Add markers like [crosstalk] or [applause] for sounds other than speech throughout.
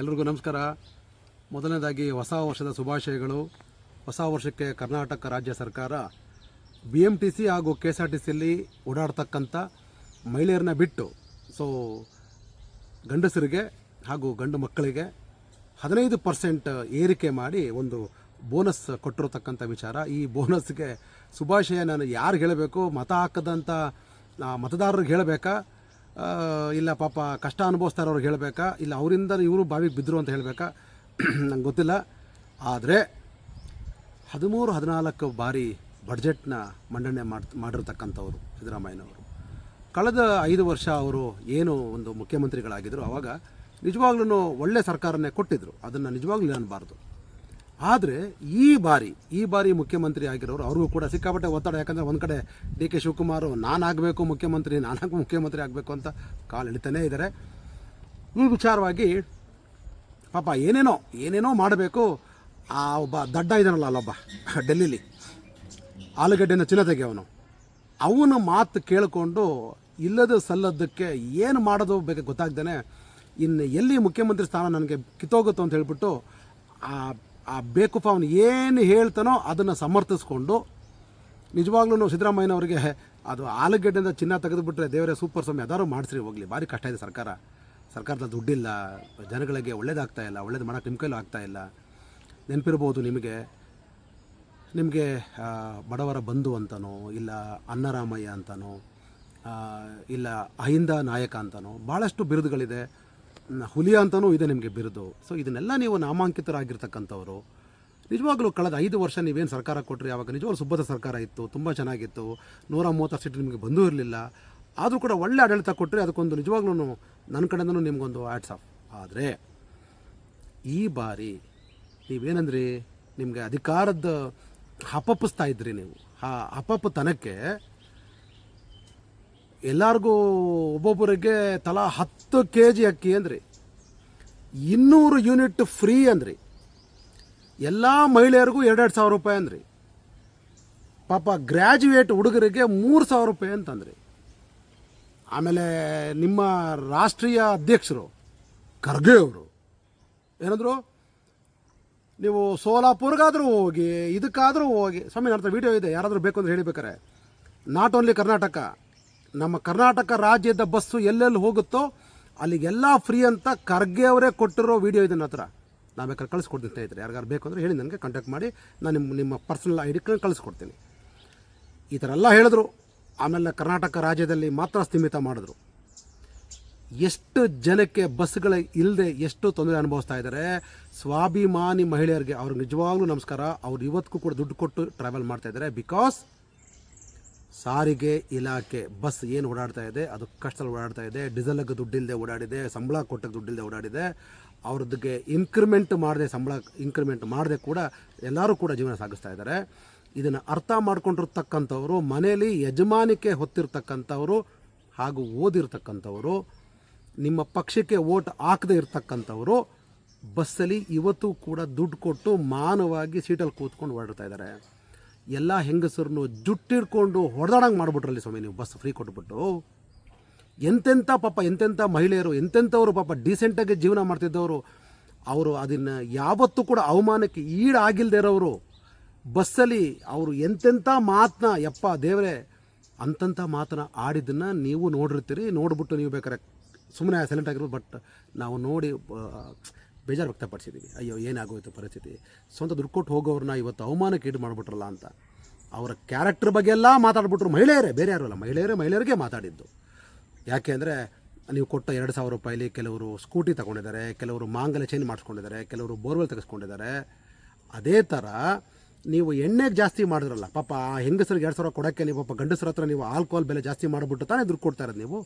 ಎಲ್ರಿಗೂ ನಮಸ್ಕಾರ. ಮೊದಲನೇದಾಗಿ ಹೊಸ ವರ್ಷದ ಶುಭಾಶಯಗಳು. ಹೊಸ ವರ್ಷಕ್ಕೆ ಕರ್ನಾಟಕ ರಾಜ್ಯ ಸರ್ಕಾರ ಬಿ ಎಂ ಟಿ ಸಿ ಹಾಗೂ ಕೆ ಎಸ್ ಆರ್ ಟಿ ಸಿಯಲ್ಲಿ ಓಡಾಡ್ತಕ್ಕಂಥ ಮಹಿಳೆಯರನ್ನ ಬಿಟ್ಟು ಸೊ ಗಂಡಸರಿಗೆ ಹಾಗೂ ಗಂಡು ಮಕ್ಕಳಿಗೆ ಹದಿನೈದು ಪರ್ಸೆಂಟ್ ಏರಿಕೆ ಮಾಡಿ ಒಂದು ಬೋನಸ್ ಕೊಟ್ಟಿರತಕ್ಕಂಥ ವಿಚಾರ. ಈ ಬೋನಸ್ಗೆ ಶುಭಾಶಯ ನಾನು ಯಾರಿಗೆ ಹೇಳಬೇಕು? ಮತ ಹಾಕದಂಥ ಮತದಾರರಿಗೆ ಹೇಳಬೇಕಾ? ಇಲ್ಲ ಪಾಪ ಕಷ್ಟ ಅನುಭವಿಸ್ತಾರೆ ಇರೋರಿಗೆ ಹೇಳಬೇಕಾ? ಇಲ್ಲ ಅವರಿಂದ ಇವರು ಬಾವಿಗೆ ಬಿದ್ದರು ಅಂತ ಹೇಳಬೇಕಾ? [clears throat] ನಂಗೆ ಗೊತ್ತಿಲ್ಲ. ಆದರೆ ಹದಿಮೂರು, ಹದಿನಾಲ್ಕು ಬಾರಿ ಬಡ್ಜೆಟ್ನ ಮಂಡನೆ ಮಾಡಿ ಮಾಡಿರ್ತಕ್ಕಂಥವ್ರು ಸಿದ್ದರಾಮಯ್ಯನವರು. ಕಳೆದ ಐದು ವರ್ಷ ಅವರು ಏನು ಒಂದು ಮುಖ್ಯಮಂತ್ರಿಗಳಾಗಿದ್ದರು ಆವಾಗ ನಿಜವಾಗ್ಲೂ ಒಳ್ಳೆ ಸರ್ಕಾರನೇ ಕೊಟ್ಟಿದ್ದರು ಅದನ್ನು ನಿಜವಾಗ್ಲೂ ಅನ್ನಬಾರ್ದು ಆದರೆ ಈ ಬಾರಿ ಈ ಬಾರಿ ಮುಖ್ಯಮಂತ್ರಿ ಆಗಿರೋರು ಅವ್ರಿಗೂ ಕೂಡ ಸಿಕ್ಕಾಪಟ್ಟೆ ಒತ್ತಡ. ಯಾಕಂದರೆ ಒಂದು ಕಡೆ ಡಿ ಕೆ ಶಿವಕುಮಾರ್ ನಾನಾಗಬೇಕು ಮುಖ್ಯಮಂತ್ರಿ ನಾನಾಗ ಮುಖ್ಯಮಂತ್ರಿ ಆಗಬೇಕು ಅಂತ ಕಾಲು ಎಳಿತಾನೇ ಇದ್ದಾರೆ ಈ ವಿಚಾರವಾಗಿ ಪಾಪ ಏನೇನೋ ಏನೇನೋ ಮಾಡಬೇಕು. ಆ ಒಬ್ಬ ದಡ್ಡ ಇದ್ದಾನಲ್ಲ ಅಲ್ಲೊಬ್ಬ, ಡೆಲ್ಲಿಲಿ. ಆಲೂಗಡ್ಡೆನ ಚಿನ್ನ ತೆಗೆಯವನು ಅವನ ಮಾತು ಕೇಳಿಕೊಂಡು ಇಲ್ಲದ ಸಲ್ಲದಕ್ಕೆ ಏನು ಮಾಡೋದು ಬೇಕು ಗೊತ್ತಾಗ್ದೇನೆ ಇನ್ನು ಎಲ್ಲಿ ಮುಖ್ಯಮಂತ್ರಿ ಸ್ಥಾನ ನನಗೆ ಕಿತ್ತೋಗುತ್ತೋ ಅಂತ ಹೇಳ್ಬಿಟ್ಟು ಆ ಆ ಬೇಕುಫ ಅವನು ಏನು ಹೇಳ್ತಾನೋ ಅದನ್ನು ಸಮರ್ಥಿಸ್ಕೊಂಡು, ನಿಜವಾಗ್ಲೂ ಸಿದ್ದರಾಮಯ್ಯನವರಿಗೆ ಅದು ಆಲೂಗಡ್ಡೆಯಿಂದ ಚಿನ್ನ ತೆಗೆದುಬಿಟ್ರೆ ದೇವರೇ ಸೂಪರ್ ಸ್ವಾಮಿ ಅದಾರು ಮಾಡಿಸ್ರಿ, ಹೋಗಲಿ. ಭಾರಿ ಕಷ್ಟ ಇದೆ ಸರ್ಕಾರ. ಸರ್ಕಾರದ ದುಡ್ಡಿಲ್ಲ, ಜನಗಳಿಗೆ ಒಳ್ಳೇದಾಗ್ತಾ ಇಲ್ಲ, ಒಳ್ಳೇದು ಮಾಡೋಕ್ಕೆ ನಿಮ್ಮ ಕೈಲೂ ಆಗ್ತಾ ಇಲ್ಲ. ನೆನಪಿರ್ಬೋದು ನಿಮಗೆ. ನಿಮಗೆ ಬಡವರ ಬಂಧು ಅಂತನೋ, ಇಲ್ಲ ಅನ್ನರಾಮಯ್ಯ ಅಂತನೋ ಇಲ್ಲ ಅಹಿಂದ ನಾಯಕ ಅಂತನೋ ಭಾಳಷ್ಟು ಬಿರುದುಗಳಿದೆ. ನ- ಹುಲಿ ಅಂತನೂ ಇದೆ ನಿಮಗೆ ಬಿರುದು. ಸೊ ಇದನ್ನೆಲ್ಲ ನೀವು ನಾಮಾಂಕಿತರಾಗಿರ್ತಕ್ಕಂಥವ್ರು. ನಿಜವಾಗ್ಲೂ ಕಳೆದ ಐದು ವರ್ಷ ನೀವೇನು ಸರ್ಕಾರ ಕೊಟ್ಟರೆ ಯಾವಾಗ ನಿಜವಾಗ್ಲೂ ಸುಬ್ಬದ ಸರ್ಕಾರ ಇತ್ತು, ತುಂಬ ಚೆನ್ನಾಗಿತ್ತು. ನೂರ ಮೂವತ್ತಾರು ಸೀಟ್ ನಿಮಗೆ ಬಂದೂ ಇರಲಿಲ್ಲ. ಆದರೂ ಕೂಡ ಒಳ್ಳೆ ಆಡಳಿತ ಕೊಟ್ಟರೆ ಅದಕ್ಕೊಂದು ನಿಜವಾಗ್ಲೂ ನನ್ನ ಕಡೆಯಿಂದನೂ ನಿಮಗೊಂದು ಆ್ಯಡ್ಸ್ ಆಫ್ ಆದರೆ, ಈ ಬಾರಿ ನೀವೇನಂದ್ರಿ, ನಿಮಗೆ ಅಧಿಕಾರದ ಹಪ್ಪಪ್ಪಿಸ್ತಾ ಇದ್ರಿ ನೀವು. ಆ ಹಪಪತನಕ್ಕೆ ಎಲ್ಲರಿಗೂ ಒಬ್ಬೊಬ್ಬರಿಗೆ ತಲಾ ಹತ್ತು ಕೆ ಜಿ ಅಕ್ಕಿ ಅಂದ್ರಿ. ಇನ್ನೂರು ಯೂನಿಟ್ ಫ್ರೀ ಅಂದ್ರಿ. ಎಲ್ಲ ಮಹಿಳೆಯರಿಗೂ ಎರಡೆರಡು ಸಾವಿರ ರೂಪಾಯಿ ಅಂದ್ರಿ. ಪಾಪ ಗ್ರ್ಯಾಜುಯೇಟ್ ಹುಡುಗರಿಗೆ ಮೂರು ಸಾವಿರ ರೂಪಾಯಿ ಅಂತಂದ್ರಿ. ಆಮೇಲೆ ನಿಮ್ಮ ರಾಷ್ಟ್ರೀಯ ಅಧ್ಯಕ್ಷರು, ಖರ್ಗೆ ಅವರು, ಏನಂದ್ರು, ನೀವು ಸೋಲಾಪುರ್ಗಾದರೂ ಹೋಗಿ, ಇದಕ್ಕಾದರೂ ಹೋಗಿ, ಸ್ವಾಮಿ ನನ್ನ ವಿಡಿಯೋ ಇದೆ, ಯಾರಾದರೂ ಬೇಕು ಅಂದ್ರೆ ಹೇಳಿಬೇಕಾರೆ ನಾಟ್ ಓನ್ಲಿ ಕರ್ನಾಟಕ ನಮ್ಮ ಕರ್ನಾಟಕ ರಾಜ್ಯದ ಬಸ್ಸು ಎಲ್ಲೆಲ್ಲಿ ಹೋಗುತ್ತೋ ಅಲ್ಲಿಗೆಲ್ಲ ಫ್ರೀ ಅಂತ ಖರ್ಗೆ ಅವರೇ ಕೊಟ್ಟಿರೋ ವಿಡಿಯೋ ಇದೆ ನನ್ನ ಹತ್ರ. ನಾ ಬೇಕಾದ್ರೆ ಕಳಿಸ್ಕೊಡ್ತೀನಿ ಸ್ನೇಹಿತರೆ. ಯಾರಿಗಾರು ಬೇಕು ಅಂದರೆ ಹೇಳಿ, ನನಗೆ ಕಾಂಟ್ಯಾಕ್ಟ್ ಮಾಡಿ, ನಾನು ನಿಮ್ಮ ನಿಮ್ಮ ಪರ್ಸನಲ್ ಐ ಡಿ ಕಳಿಸ್ಕೊಡ್ತೀನಿ. ಈ ಥರ ಎಲ್ಲ ಹೇಳಿದ್ರು. ಆಮೇಲೆ ಕರ್ನಾಟಕ ರಾಜ್ಯದಲ್ಲಿ ಮಾತ್ರ ಸ್ಥಿಮಿತ ಮಾಡಿದ್ರು. ಎಷ್ಟು ಜನಕ್ಕೆ ಬಸ್ಗಳ ಇಲ್ಲದೆ ಎಷ್ಟು ತೊಂದರೆ ಅನುಭವಿಸ್ತಾ ಇದ್ದಾರೆ. ಸ್ವಾಭಿಮಾನಿ ಮಹಿಳೆಯರಿಗೆ ಅವ್ರಿಗೆ ನಿಜವಾಗ್ಲೂ ನಮಸ್ಕಾರ. ಅವ್ರು ಇವತ್ತಿಗೂ ಕೂಡ ದುಡ್ಡು ಕೊಟ್ಟು ಟ್ರಾವೆಲ್ ಮಾಡ್ತಾ ಇದ್ದಾರೆ. ಬಿಕಾಸ್ ಸಾರಿಗೆ ಇಲಾಖೆ ಬಸ್ ಏನು ಓಡಾಡ್ತಾ ಇದೆ, ಅದು ಕಷ್ಟದಲ್ಲಿ ಓಡಾಡ್ತಾ ಇದೆ, ಡೀಸೆಲ್ಗೆ ದುಡ್ಡಿಲ್ಲದೆ ಓಡಾಡಿದೆ, ಸಂಬಳ ಕೊಟ್ಟಕ್ಕೆ ದುಡ್ಡಿಲ್ಲದೆ ಓಡಾಡಿದೆ ಅವ್ರದ್ದಕ್ಕೆ ಇನ್ಕ್ರಿಮೆಂಟ್ ಮಾಡದೆ, ಸಂಬಳ ಇನ್ಕ್ರಿಮೆಂಟ್ ಮಾಡದೆ ಕೂಡ ಎಲ್ಲರೂ ಕೂಡ ಜೀವನ ಸಾಗಿಸ್ತಾ ಇದ್ದಾರೆ. ಇದನ್ನು ಅರ್ಥ ಮಾಡ್ಕೊಂಡಿರ್ತಕ್ಕಂಥವ್ರು, ಮನೆಯಲ್ಲಿ ಯಜಮಾನಿಕೆ ಹೊತ್ತಿರ್ತಕ್ಕಂಥವ್ರು ಹಾಗೂ ಓದಿರ್ತಕ್ಕಂಥವ್ರು, ನಿಮ್ಮ ಪಕ್ಷಕ್ಕೆ ಓಟ್ ಹಾಕದೇ ಇರ್ತಕ್ಕಂಥವ್ರು, ಬಸ್ಸಲ್ಲಿ ಇವತ್ತು ಕೂಡ ದುಡ್ಡು ಕೊಟ್ಟು ಮಾನವಾಗಿ ಸೀಟಲ್ಲಿ ಕೂತ್ಕೊಂಡು ಓಡಾಡ್ತಾ ಇದ್ದಾರೆ. ಎಲ್ಲ ಹೆಂಗಸರನ್ನು ಜುಟ್ಟಿಡ್ಕೊಂಡು ಹೊಡೆದಾಡಂಗೆ ಮಾಡಿಬಿಟ್ರಲ್ಲಿ ಸ್ವಾಮಿ ನೀವು ಬಸ್ ಫ್ರೀ ಕೊಟ್ಬಿಟ್ಟು. ಎಂತೆಂಥ ಪಾಪ ಎಂತೆಂಥ ಮಹಿಳೆಯರು ಎಂತೆಂಥವ್ರು ಪಾಪ ಡೀಸೆಂಟಾಗಿ ಜೀವನ ಮಾಡ್ತಿದ್ದವರು, ಅವರು ಅದನ್ನು ಯಾವತ್ತೂ ಕೂಡ ಅವಮಾನಕ್ಕೆ ಈಡಾಗಿಲ್ದೇ ಇರೋರು ಬಸ್ಸಲ್ಲಿ ಅವರು ಎಂತೆಂಥ ಮಾತನ್ನ ಯಪ್ಪ ದೇವರೇ ಅಂತಂಥ ಮಾತನ್ನ ಆಡಿದ್ದನ್ನು ನೀವು ನೋಡಿರ್ತೀರಿ, ನೋಡ್ಬಿಟ್ಟು ನೀವು ಬೇಕಾದ್ರೆ ಸುಮ್ಮನೆ ಸೈಲೆಂಟ್ ಆಗಿರ್ಬೋದು ಬಟ್ ನಾವು ನೋಡಿ ಬೇಜಾರು ವ್ಯಕ್ತಪಡಿಸಿದ್ದೀವಿ ಅಯ್ಯೋ, ಏನಾಗೋಯ್ತು ಪರಿಸ್ಥಿತಿ? ಸ್ವಂತ ದುಡ್ಡು ಕೊಟ್ಟು ಹೋಗೋರನ್ನ ಇವತ್ತು ಅವಮಾನಕ್ಕೆ ಈಡು ಮಾಡಿಬಿಟ್ರಲ್ಲ ಅಂತ. ಅವರ ಕ್ಯಾರೆಕ್ಟರ್ ಬಗ್ಗೆ ಎಲ್ಲ ಮಾತಾಡ್ಬಿಟ್ರು ಮಹಿಳೆಯರೇ, ಬೇರೆ ಯಾರು ಅಲ್ಲ. ಮಹಿಳೆಯರೇ ಮಹಿಳೆಯರಿಗೆ ಮಾತಾಡಿದ್ದು. ಯಾಕೆ ಅಂದರೆ ನೀವು ಕೊಟ್ಟ ಎರಡು ಸಾವಿರ ರೂಪಾಯಿಲಿ ಕೆಲವರು ಸ್ಕೂಟಿ ತಗೊಂಡಿದ್ದಾರೆ, ಕೆಲವರು ಮಾಂಗಲ್ಯ ಚೇಂಜ್ ಮಾಡಿಸ್ಕೊಂಡಿದ್ದಾರೆ, ಕೆಲವರು ಬೋರ್ವೆಲ್ ತೆಗೆಸ್ಕೊಂಡಿದ್ದಾರೆ. ಅದೇ ಥರ ನೀವು ಎಣ್ಣೆಗೆ ಜಾಸ್ತಿ ಮಾಡಿದ್ರಲ್ಲ, ಪಾಪ ಆ ಹೆಂಗಸರಿಗೆ ಎರಡು ಸಾವಿರ ಕೊಡೋಕ್ಕೆ ನೀವು ಪಾಪ ಗಂಡಸರ ಹತ್ರ ನೀವು ಆಲ್ಕೋಹಾಲ್ ಬೆಲೆ ಜಾಸ್ತಿ ಮಾಡಿಬಿಟ್ಟು ತಾನೇ ದುಡ್ಡು ಕೊಡ್ತಾ ಇರೋದು ನೀವು?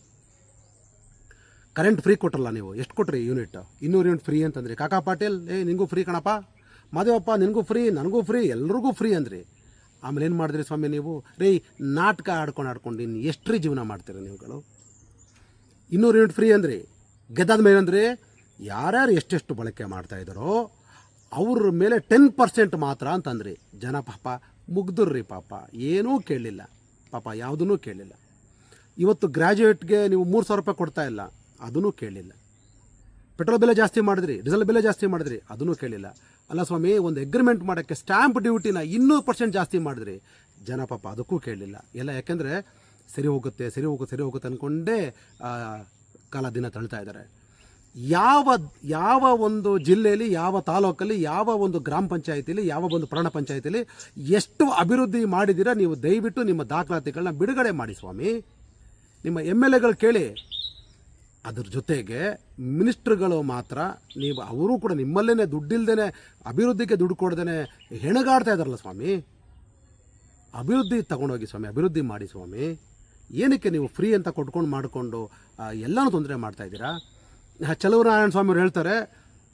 ಕರೆಂಟ್ ಫ್ರೀ ಕೊಟ್ರಲ್ಲ ನೀವು? ಎಷ್ಟು ಕೊಟ್ರಿ ಯೂನಿಟ್ ಇನ್ನೂರು ಯೂನಿಟ್ ಫ್ರೀ ಅಂತಂದ್ರಿ. ಕಾಕಾ ಪಾಟೀಲ್, ಏ ನಿನಗೂ ಫ್ರೀ ಕಣಪ್ಪ. ಮಾದೇವಪ್ಪ ನಿನಗೂ ಫ್ರೀ ನನಗೂ ಫ್ರೀ ಎಲ್ರಿಗೂ ಫ್ರೀ ಅಂದ್ರಿ. ಆಮೇಲೆ ಏನು ಮಾಡಿದ್ರಿ ಸ್ವಾಮಿ ನೀವು? ರೀ, ನಾಟಕ ಆಡ್ಕೊಂಡು ಆಡ್ಕೊಂಡು ಇನ್ನು ಎಷ್ಟು ರೀ ಜೀವನ ಮಾಡ್ತೀರಿ ನೀವುಗಳು? ಇನ್ನೂರು ಯೂನಿಟ್ ಫ್ರೀ ಅಂದ್ರಿ. ಗೆದ್ದಾದ ಮೇಲೆ ಅಂದ್ರೆ? ಯಾರ್ಯಾರು ಎಷ್ಟೆಷ್ಟು ಬಳಕೆ ಮಾಡ್ತಾ ಇದ್ದಾರೋ, ಅವ್ರ ಮೇಲೆ ಟೆನ್ ಪರ್ಸೆಂಟ್ ಮಾತ್ರ ಅಂತಂದ್ರಿ. ಜನ ಪಾಪ ಮುಗ್ದ್ರಿ ಪಾಪ. ಏನೂ ಕೇಳಲಿಲ್ಲ ಪಾಪ ಯಾವುದನ್ನೂ ಕೇಳಲಿಲ್ಲ ಇವತ್ತು ಗ್ರ್ಯಾಜುಯೇಟ್ಗೆ ನೀವು ಮೂರು ಸಾವಿರ ರೂಪಾಯಿ ಕೊಡ್ತಾ ಇಲ್ಲ. ಅದನ್ನೂ ಕೇಳಲಿಲ್ಲ ಪೆಟ್ರೋಲ್ ಬೆಲೆ ಜಾಸ್ತಿ ಮಾಡಿದ್ರಿ, ಡೀಸೆಲ್ ಬೆಲೆ ಜಾಸ್ತಿ ಮಾಡಿದ್ರಿ, ಅದನ್ನು ಕೇಳಿಲ್ಲ. ಅಲ್ಲ ಸ್ವಾಮಿ, ಒಂದು ಎಗ್ರಿಮೆಂಟ್ ಮಾಡೋಕ್ಕೆ ಸ್ಟ್ಯಾಂಪ್ ಡ್ಯೂಟಿನ ಇನ್ನೂರು ಪರ್ಸೆಂಟ್ ಜಾಸ್ತಿ ಮಾಡಿದ್ರಿ, ಜನ ಪಾಪ ಅದಕ್ಕೂ ಕೇಳಲಿಲ್ಲ ಎಲ್ಲ ಯಾಕೆಂದರೆ ಸರಿ ಹೋಗುತ್ತೆ ಸರಿ ಹೋಗುತ್ತೆ ಸರಿ ಹೋಗುತ್ತೆ ಅಂದ್ಕೊಂಡೇ ಕಾಲ ದಿನ ತಳ್ತಾ ಇದ್ದಾರೆ. ಯಾವ ಯಾವ ಒಂದು ಜಿಲ್ಲೆಯಲ್ಲಿ, ಯಾವ ತಾಲೂಕಲ್ಲಿ, ಯಾವ ಒಂದು ಗ್ರಾಮ ಪಂಚಾಯತಿಲಿ ಯಾವ ಒಂದು ಪ್ರಾಣ ಪಂಚಾಯತಿಲಿ ಎಷ್ಟು ಅಭಿವೃದ್ಧಿ ಮಾಡಿದ್ದೀರಾ ನೀವು ದಯವಿಟ್ಟು ನಿಮ್ಮ ದಾಖಲಾತಿಗಳನ್ನ ಬಿಡುಗಡೆ ಮಾಡಿ ಸ್ವಾಮಿ. ನಿಮ್ಮ ಎಂ ಎಲ್ ಎಗಳು ಕೇಳಿ ಅದ್ರ ಜೊತೆಗೆ ಮಿನಿಸ್ಟ್ರುಗಳು ಮಾತ್ರ ನೀವು ಅವರು ಕೂಡ ನಿಮ್ಮಲ್ಲೇ ದುಡ್ಡಿಲ್ದೇ ಅಭಿವೃದ್ಧಿಗೆ ದುಡ್ಡು ಕೊಡ್ದೇ ಹೆಣಗಾಡ್ತಾ ಇದ್ದಾರಲ್ಲ ಸ್ವಾಮಿ? ಅಭಿವೃದ್ಧಿ ತಗೊಂಡೋಗಿ ಸ್ವಾಮಿ, ಅಭಿವೃದ್ಧಿ ಮಾಡಿ ಸ್ವಾಮಿ. ಏನಕ್ಕೆ ನೀವು ಫ್ರೀ ಅಂತ ಕೊಟ್ಕೊಂಡು ಮಾಡಿಕೊಂಡು ಎಲ್ಲನೂ ತೊಂದರೆ ಮಾಡ್ತಾ ಇದ್ದೀರಾ? ಚಲುವನಾರಾಯಣ ಸ್ವಾಮಿ ಅವ್ರು ಹೇಳ್ತಾರೆ,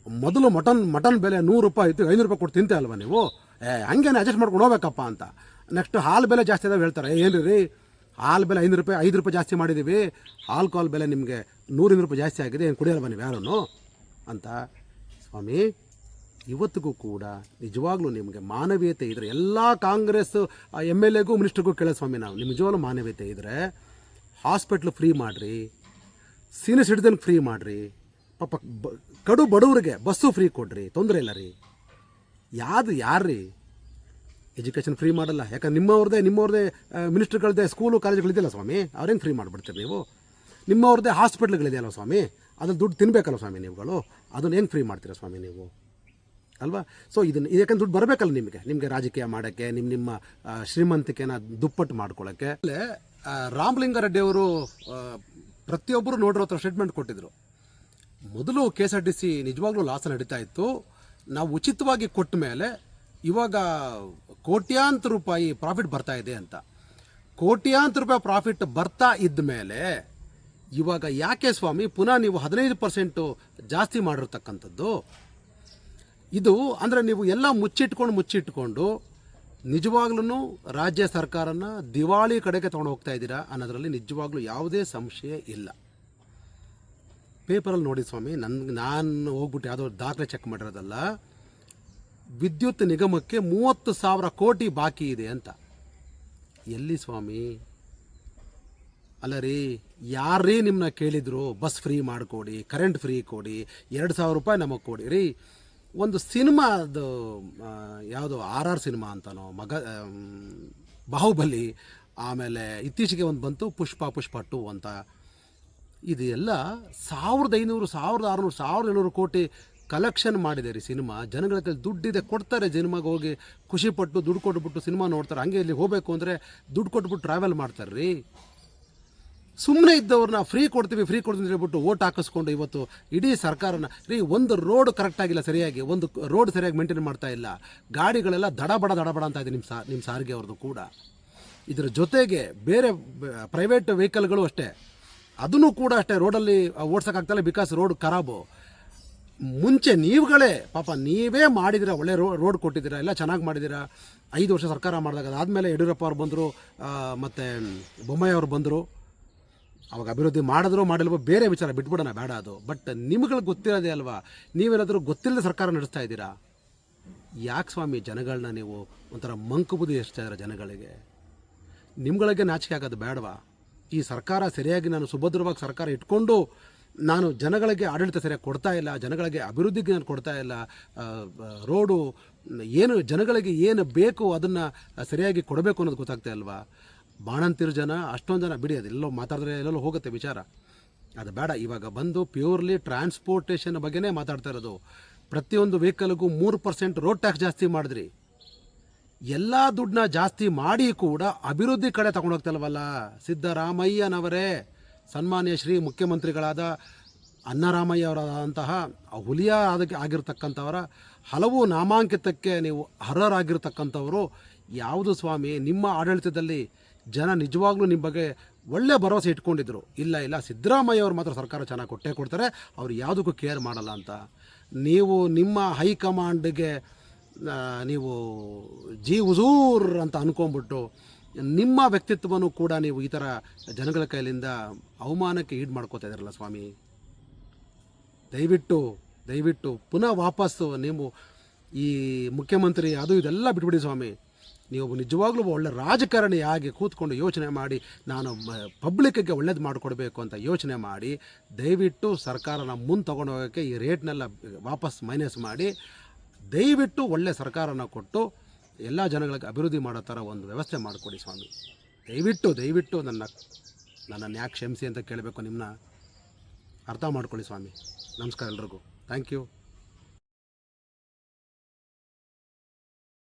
ಮೊದಲು ಮಟನ್ ಮಟನ್ ಬೆಲೆ ನೂರು ರೂಪಾಯಿ ಇತ್ತು, ಐನೂರು ರೂಪಾಯಿ ಕೊಟ್ಟು ತಿಂತೆ ಅಲ್ವಾ ನೀವು? ಏ, ಹಂಗೇನೆ ಅಡ್ಜಸ್ಟ್ ಮಾಡ್ಕೊಂಡು ಹೋಗ್ಬೇಕಪ್ಪ ಅಂತ. ನೆಕ್ಸ್ಟ್ ಹಾಲು ಬೆಲೆ ಜಾಸ್ತಿ ಇದಾವೆ ಹೇಳ್ತಾರೆ. ಏನು ರೀ ಹಾಲು ಬೆಲೆ ಐನೂರು ರೂಪಾಯಿ, ಐದು ರೂಪಾಯಿ ಜಾಸ್ತಿ ಮಾಡಿದ್ದೀವಿ ಆಲ್ಕೋಹಾಲ್ ಬೆಲೆ ನಿಮಗೆ ನೂರಿನೂರು ರೂಪಾಯಿ ಜಾಸ್ತಿ ಆಗಿದೆ, ಏನು ಕುಡಿಯಲ್ಲ ನೀವು ಯಾರೂ ಅಂತ. ಸ್ವಾಮಿ, ಇವತ್ತಿಗೂ ಕೂಡ ನಿಜವಾಗ್ಲೂ ನಿಮಗೆ ಮಾನವೀಯತೆ ಇದ್ದರೆ ಎಲ್ಲ ಕಾಂಗ್ರೆಸ್ ಎಂ ಎಲ್ ಎಗೂ ಮಿನಿಸ್ಟ್ರಿಗೂ ಕೇಳೋ ಸ್ವಾಮಿ ನಾವು. ನಿಮ್ಗೆ ನಿಜವಾಗ್ಲೂ ಮಾನವೀಯತೆ ಇದ್ದರೆ ಹಾಸ್ಪಿಟ್ಲ್ ಫ್ರೀ ಮಾಡಿರಿ, ಸೀನಿಯರ್ ಸಿಟಿಸನ್ ಫ್ರೀ ಮಾಡಿರಿ, ಪಾಪ ಕಡು ಬಡವರಿಗೆ ಬಸ್ಸು ಫ್ರೀ ಕೊಡ್ರಿ, ತೊಂದರೆ ಇಲ್ಲ ರೀ. ಯಾರು ಯಾರ್ರೀ? ಎಜುಕೇಷನ್ ಫ್ರೀ ಮಾಡಲ್ಲ. ಯಾಕಂದ್ರೆ ನಿಮ್ಮವ್ರದ್ದೇ ನಿಮ್ಮವ್ರದ್ದೇ ಮಿನಿಸ್ಟ್ರ್ಗಳದ್ದೇ ಸ್ಕೂಲು ಕಾಲೇಜುಗಳಿದೆಯಲ್ಲ ಸ್ವಾಮಿ? ಅವ್ರೇನು ಫ್ರೀ ಮಾಡಿಬಿಡ್ತೀರಿ ನೀವು? ನಿಮ್ಮವ್ರದ್ದೇ ಹಾಸ್ಪಿಟ್ಲ್ಗಳಿದೆಯಲ್ಲ ಸ್ವಾಮಿ? ಅದ್ರಲ್ಲಿ ದುಡ್ಡು ತಿನ್ನಬೇಕಲ್ಲ ಸ್ವಾಮಿ ನೀವುಗಳು? ಅದನ್ನ ಏನು ಫ್ರೀ ಮಾಡ್ತೀರಾ ಸ್ವಾಮಿ ನೀವು? ಅಲ್ವಾ? ಸೊ ಇದನ್ನು, ಯಾಕಂದ್ರೆ ದುಡ್ಡು ಬರಬೇಕಲ್ಲ ನಿಮಗೆ. ನಿಮಗೆ ರಾಜಕೀಯ ಮಾಡೋಕ್ಕೆ ನಿಮ್ಮ ನಿಮ್ಮ ಶ್ರೀಮಂತಿಕೆನ ದುಪ್ಪಟ್ಟು ಮಾಡ್ಕೊಳ್ಳೋಕ್ಕೆ ಅಲ್ಲೇ ರಾಮಲಿಂಗಾರೆಡ್ಡಿಯವರು ಪ್ರತಿಯೊಬ್ಬರು ನೋಡಿರೋ ಹತ್ರ ಸ್ಟೇಟ್ಮೆಂಟ್ ಕೊಟ್ಟಿದ್ದರು ಮೊದಲು K S R T C ನಿಜವಾಗ್ಲೂ ಲಾಸ್ ನಡೀತಾ ಇತ್ತು. ನಾವು ಉಚಿತವಾಗಿ ಕೊಟ್ಟ ಮೇಲೆ, ಇವಾಗ ಕೋಟ್ಯಾಂತರ ರೂಪಾಯಿ ಪ್ರಾಫಿಟ್ ಬರ್ತಾ ಇದೆ ಅಂತ. ಕೋಟ್ಯಾಂತರ ರೂಪಾಯಿ ಪ್ರಾಫಿಟ್ ಬರ್ತಾ ಇದ್ದ ಮೇಲೆ ಇವಾಗ ಯಾಕೆ ಸ್ವಾಮಿ ಪುನಃ ನೀವು ಹದಿನೈದು ಪರ್ಸೆಂಟು ಜಾಸ್ತಿ ಮಾಡಿರ್ತಕ್ಕಂಥದ್ದು? ಇದು ಅಂದರೆ ನೀವು ಎಲ್ಲ ಮುಚ್ಚಿಟ್ಕೊಂಡು ಮುಚ್ಚಿಟ್ಕೊಂಡು ನಿಜವಾಗ್ಲೂ ರಾಜ್ಯ ಸರ್ಕಾರನ ದಿವಾಳಿ ಕಡೆಗೆ ತೊಗೊಂಡು ಹೋಗ್ತಾ ಇದ್ದೀರಾ ಅನ್ನೋದರಲ್ಲಿ ನಿಜವಾಗ್ಲೂ ಯಾವುದೇ ಸಂಶಯ ಇಲ್ಲ. ಪೇಪರಲ್ಲಿ ನೋಡಿ ಸ್ವಾಮಿ, ನನ್ಗೆ ನಾನು ಹೋಗ್ಬಿಟ್ಟು ಯಾವುದೋ ದಾಖಲೆ ಚೆಕ್ ಮಾಡಿರೋದಲ್ಲ ವಿದ್ಯುತ್ ನಿಗಮಕ್ಕೆ ಮೂವತ್ತು ಸಾವಿರ ಕೋಟಿ ಬಾಕಿ ಇದೆ ಅಂತ. ಎಲ್ಲಿ ಸ್ವಾಮಿ? ಅಲ್ಲ ರೀ ಯಾರೇ ನಿಮ್ಮನ್ನ ಕೇಳಿದ್ರು, ಬಸ್ ಫ್ರೀ ಮಾಡಿಕೊಡಿ, ಕರೆಂಟ್ ಫ್ರೀ ಕೊಡಿ, ಎರಡು ಸಾವಿರ ರೂಪಾಯಿ ನಮಗೆ ಕೊಡಿ. ರೀ, ಒಂದು ಸಿನಿಮಾದು ಯಾವುದು ಆರ್ ಆರ್ ಸಿನಿಮಾ ಅಂತನೋ, ಮಗ ಬಾಹುಬಲಿ, ಆಮೇಲೆ ಇತ್ತೀಚೆಗೆ ಒಂದು ಬಂತು ಪುಷ್ಪ ಪುಷ್ಪ ಟು ಅಂತ ಇದೆಲ್ಲ ಸಾವಿರದ ಐನೂರು, ಸಾವಿರದ ಆರುನೂರು, ಸಾವಿರದ ಏಳ್ನೂರು ಕೋಟಿ ಕಲೆಕ್ಷನ್ ಮಾಡಿದೆ ರೀ ಸಿನಿಮಾ. ಜನಗಳ ಕೈಲಿ ದುಡ್ಡಿದೆ ಕೊಡ್ತಾರೆ, ಸಿನಿಮಾಗೆ ಹೋಗಿ ಖುಷಿಪಟ್ಟು ದುಡ್ಡು ಕೊಟ್ಬಿಟ್ಟು ಸಿನಿಮಾ ನೋಡ್ತಾರೆ, ಹಂಗೆ ಇಲ್ಲಿ ಹೋಗಬೇಕು ಅಂದರೆ ದುಡ್ಡು ಕೊಟ್ಬಿಟ್ಟು ಟ್ರಾವೆಲ್ ಮಾಡ್ತಾರೆ ರೀ. ಸುಮ್ಮನೆ ಇದ್ದವ್ರನ್ನ ಫ್ರೀ ಕೊಡ್ತೀವಿ ಫ್ರೀ ಕೊಡ್ತೀವಿ ಅಂತ ಹೇಳ್ಬಿಟ್ಟು ಓಟ್ ಹಾಕಿಸ್ಕೊಂಡು ಇವತ್ತು ಇಡೀ ಸರ್ಕಾರನ ರೀ ಒಂದು ರೋಡ್ ಕರೆಕ್ಟಾಗಿಲ್ಲ ಸರಿಯಾಗಿ, ಒಂದು ರೋಡ್ ಸರಿಯಾಗಿ ಮೇಂಟೈನ್ ಮಾಡ್ತಾ ಇಲ್ಲ. ಗಾಡಿಗಳೆಲ್ಲ ದಡಬಡ ದಡಬಡ ಅಂತ ಇದೆ ನಿಮ್ಮ ನಿಮ್ಮ ಸಾರಿಗೆ ಅವ್ರದ್ದು ಕೂಡ. ಇದರ ಜೊತೆಗೆ ಬೇರೆ ಪ್ರೈವೇಟ್ ವೆಹಿಕಲ್ಗಳು ಅಷ್ಟೇ. ಅದನ್ನು ಕೂಡ ಅಷ್ಟೇ ರೋಡಲ್ಲಿ ಓಡ್ಸೋಕ್ಕಾಗ್ತಾಯಿಲ್ಲ ಬಿಕಾಸ್ ರೋಡ್ ಖರಾಬು. ಮುಂಚೆ ನೀವುಗಳೇ, ಪಾಪ ನೀವೇ ಮಾಡಿದಿರ ಒಳ್ಳೆ ರೋಡ್ ಕೊಟ್ಟಿದ್ದೀರಾ, ಎಲ್ಲ ಚೆನ್ನಾಗಿ ಮಾಡಿದ್ದೀರಾ ಐದು ವರ್ಷ ಸರ್ಕಾರ ಮಾಡಿದಾಗ ಅದಾದಮೇಲೆ ಯಡಿಯೂರಪ್ಪ ಅವ್ರು ಬಂದರು ಮತ್ತು ಬೊಮ್ಮಾಯಿ ಅವರು ಬಂದರು. ಅವಾಗ ಅಭಿವೃದ್ಧಿ ಮಾಡಿದ್ರು ಮಾಡಿಲ್ವೋ ಬೇರೆ ವಿಚಾರ ಬಿಟ್ಬಿಡೋಣ, ಬೇಡ ಅದು. ಬಟ್ ನಿಮ್ಗಳಿಗೆ ಗೊತ್ತಿರೋದೇ ಅಲ್ವಾ? ನೀವೇನಾದರೂ ಗೊತ್ತಿಲ್ಲದೆ ಸರ್ಕಾರ ನಡೆಸ್ತಾ ಇದ್ದೀರಾ? ಯಾಕೆ ಸ್ವಾಮಿ ಜನಗಳನ್ನ ನೀವು ಒಂಥರ ಮಂಕು ಬುದ್ಧಿ ಎಷ್ತಾ ಇದ್ದೀರಾ ಜನಗಳಿಗೆ? ನಿಮ್ಗಳಿಗೆ ನಾಚಿಕೆ ಆಗೋದು ಬೇಡವಾ? ಈ ಸರ್ಕಾರ ಸರಿಯಾಗಿ ನಾನು ಸುಭದ್ರವಾಗಿ ಸರ್ಕಾರ ಇಟ್ಕೊಂಡು ನಾನು ಜನಗಳಿಗೆ ಆಡಳಿತ ಸರಿಯಾಗಿ ಕೊಡ್ತಾ ಇಲ್ಲ, ಜನಗಳಿಗೆ ಅಭಿವೃದ್ಧಿಗೆ ನಾನು ಕೊಡ್ತಾ ಇಲ್ಲ ರೋಡು, ಏನು ಜನಗಳಿಗೆ ಏನು ಬೇಕು ಅದನ್ನು ಸರಿಯಾಗಿ ಕೊಡಬೇಕು ಅನ್ನೋದು ಗೊತ್ತಾಗ್ತಾ ಇಲ್ವಾ? ಬಾಣಂತಿರು ಜನ, ಅಷ್ಟೊಂದು ಜನ, ಬಿಡಿ ಅದು ಎಲ್ಲೋ ಮಾತಾಡಿದ್ರೆ ಎಲ್ಲೆಲ್ಲೋ ಹೋಗುತ್ತೆ ವಿಚಾರ. ಅದು ಬೇಡ, ಇವಾಗ ಬಂದು ಪ್ಯೂರ್ಲಿ ಟ್ರಾನ್ಸ್ಪೋರ್ಟೇಷನ್ ಬಗ್ಗೆನೇ ಮಾತಾಡ್ತಾ ಇರೋದು. ಪ್ರತಿಯೊಂದು ವೆಹಿಕಲ್ಗೂ ಮೂರು ಪರ್ಸೆಂಟ್ ರೋಡ್ ಟ್ಯಾಕ್ಸ್ ಜಾಸ್ತಿ ಮಾಡಿದ್ರಿ. ಎಲ್ಲ ದುಡ್ಡನ್ನ ಜಾಸ್ತಿ ಮಾಡಿ ಕೂಡ ಅಭಿವೃದ್ಧಿ ಕಡೆ ತಗೊಂಡೋಗ್ತಲ್ವಲ್ಲ ಸಿದ್ದರಾಮಯ್ಯನವರೇ. ಸನ್ಮಾನ್ಯ ಶ್ರೀ ಮುಖ್ಯಮಂತ್ರಿಗಳಾದ ಅನ್ನರಾಮಯ್ಯ ಅವರಾದಂತಹ ಹುಲಿಯ ಅದಕ್ಕೆ ಆಗಿರ್ತಕ್ಕಂಥವರ ಹಲವು ನಾಮಾಂಕಿತಕ್ಕೆ ನೀವು ಅರ್ಹರಾಗಿರ್ತಕ್ಕಂಥವರು ಯಾವುದು ಸ್ವಾಮಿ? ನಿಮ್ಮ ಆಡಳಿತದಲ್ಲಿ ಜನ ನಿಜವಾಗ್ಲೂ ನಿಮ್ಮ ಬಗ್ಗೆ ಒಳ್ಳೆ ಭರವಸೆ ಇಟ್ಕೊಂಡಿದ್ರು. ಇಲ್ಲ ಇಲ್ಲ, ಸಿದ್ದರಾಮಯ್ಯ ಅವರು ಮಾತ್ರ ಸರ್ಕಾರ ಚೆನ್ನಾಗಿ ಕೊಟ್ಟೇ ಕೊಡ್ತಾರೆ. ಅವ್ರು ಯಾವುದಕ್ಕೂ ಕೇರ್ ಮಾಡಲ್ಲ ಅಂತ. ನೀವು ನಿಮ್ಮ ಹೈಕಮಾಂಡ್ಗೆ ನೀವು ಜಿ ಹುಜೂರ್ ಅಂತ ಅನ್ಕೊಂಬಿಟ್ಟು ನಿಮ್ಮ ವ್ಯಕ್ತಿತ್ವವನ್ನು ಕೂಡ ನೀವು ಈ ಥರ ಜನಗಳ ಕೈಲಿಂದ ಅವಮಾನಕ್ಕೆ ಈಡು ಮಾಡ್ಕೋತಾ ಇದ್ದಾರಲ್ಲ ಸ್ವಾಮಿ? ದಯವಿಟ್ಟು ದಯವಿಟ್ಟು ಪುನಃ ವಾಪಸ್ಸು ನೀವು ಈ ಮುಖ್ಯಮಂತ್ರಿ, ಅದು ಇದೆಲ್ಲ ಬಿಟ್ಬಿಡಿ ಸ್ವಾಮಿ. ನೀವು ನಿಜವಾಗ್ಲೂ ಒಳ್ಳೆ ರಾಜಕಾರಣಿಯಾಗಿ ಕೂತ್ಕೊಂಡು ಯೋಚನೆ ಮಾಡಿ, ನಾನು ಪಬ್ಲಿಕ್ಗೆ ಒಳ್ಳೇದು ಮಾಡಿಕೊಡ್ಬೇಕು ಅಂತ ಯೋಚನೆ ಮಾಡಿ, ದಯವಿಟ್ಟು ಸರ್ಕಾರನ ಮುಂದೆ ತೊಗೊಂಡು ಹೋಗೋಕ್ಕೆ ಈ ರೇಟ್ನೆಲ್ಲ ವಾಪಸ್ ಮೈನಸ್ ಮಾಡಿ, ದಯವಿಟ್ಟು ಒಳ್ಳೆ ಸರ್ಕಾರನ ಕೊಟ್ಟು ಎಲ್ಲ ಜನಗಳಿಗೆ ಅಭಿವೃದ್ಧಿ ಮಾಡೋ ಥರ ಒಂದು ವ್ಯವಸ್ಥೆ ಮಾಡಿಕೊಡಿ ಸ್ವಾಮಿ. ದಯವಿಟ್ಟು ದಯವಿಟ್ಟು ನನ್ನ ನನ್ನನ್ನು ಯಾಕೆ ಕ್ಷಮಿಸಿ ಅಂತ ಕೇಳಬೇಕು ನಿಮ್ಮನ್ನ ಅರ್ಥ ಮಾಡ್ಕೊಳ್ಳಿ ಸ್ವಾಮಿ. ನಮಸ್ಕಾರ ಎಲ್ರಿಗೂ. Thank you